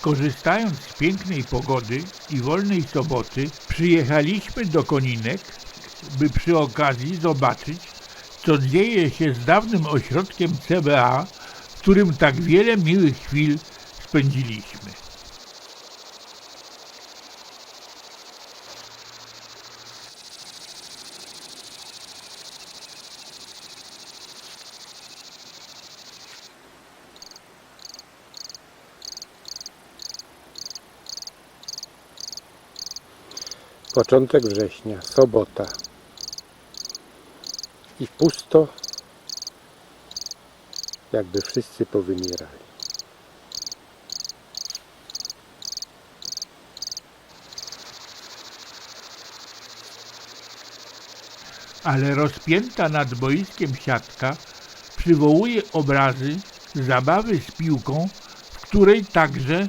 Korzystając z pięknej pogody i wolnej soboty, przyjechaliśmy do Koninek, by przy okazji zobaczyć, co dzieje się z dawnym ośrodkiem CBA, w którym tak wiele miłych chwil spędziliśmy. Początek września, sobota. I pusto, jakby wszyscy powymierali. ale rozpięta nad boiskiem siatka przywołuje obrazy zabawy z piłką, w której także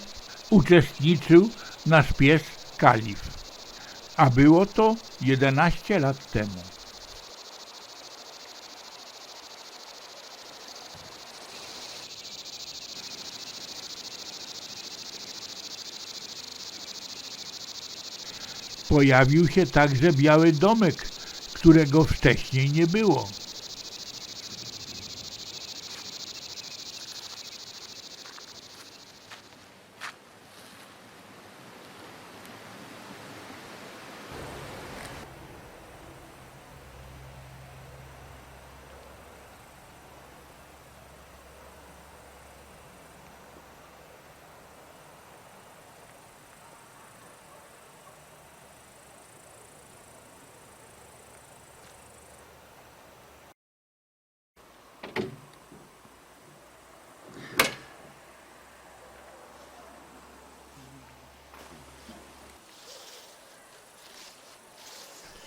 uczestniczył nasz pies Kalif. A było to 11 lat temu. Pojawił się także biały domek, którego wcześniej nie było.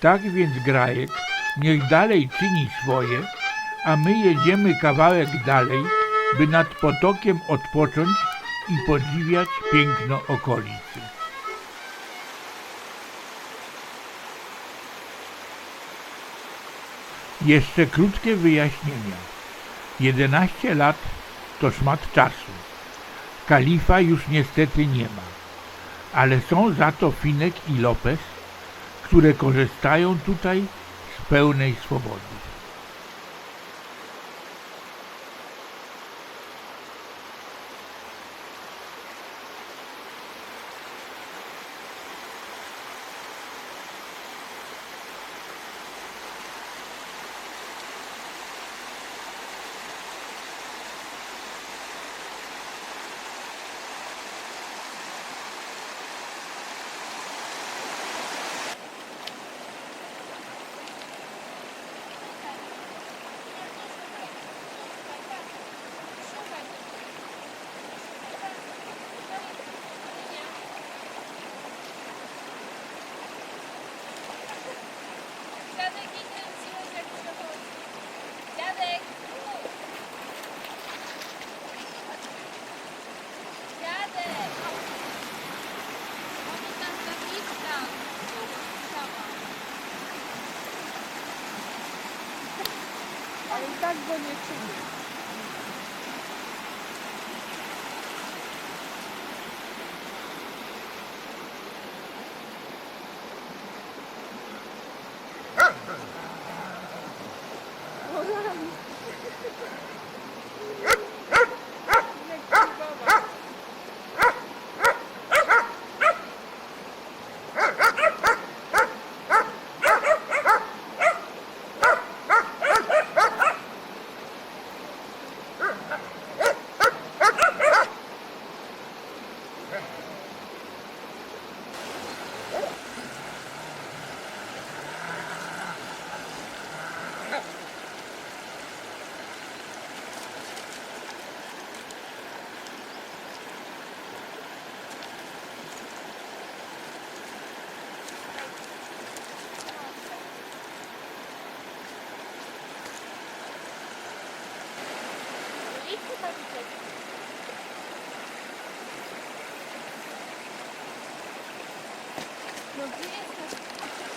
Tak więc Grajek niech dalej czyni swoje, a my jedziemy kawałek dalej, by nad potokiem odpocząć i podziwiać piękno okolicy. Jeszcze krótkie wyjaśnienia. 11 lat to szmat czasu. Kalifa już niestety nie ma, ale są za to Finek i Lopez, które korzystają tutaj z pełnej swobody. I tak go nie czuję. Tutaj uciekł. No gdzie jesteś?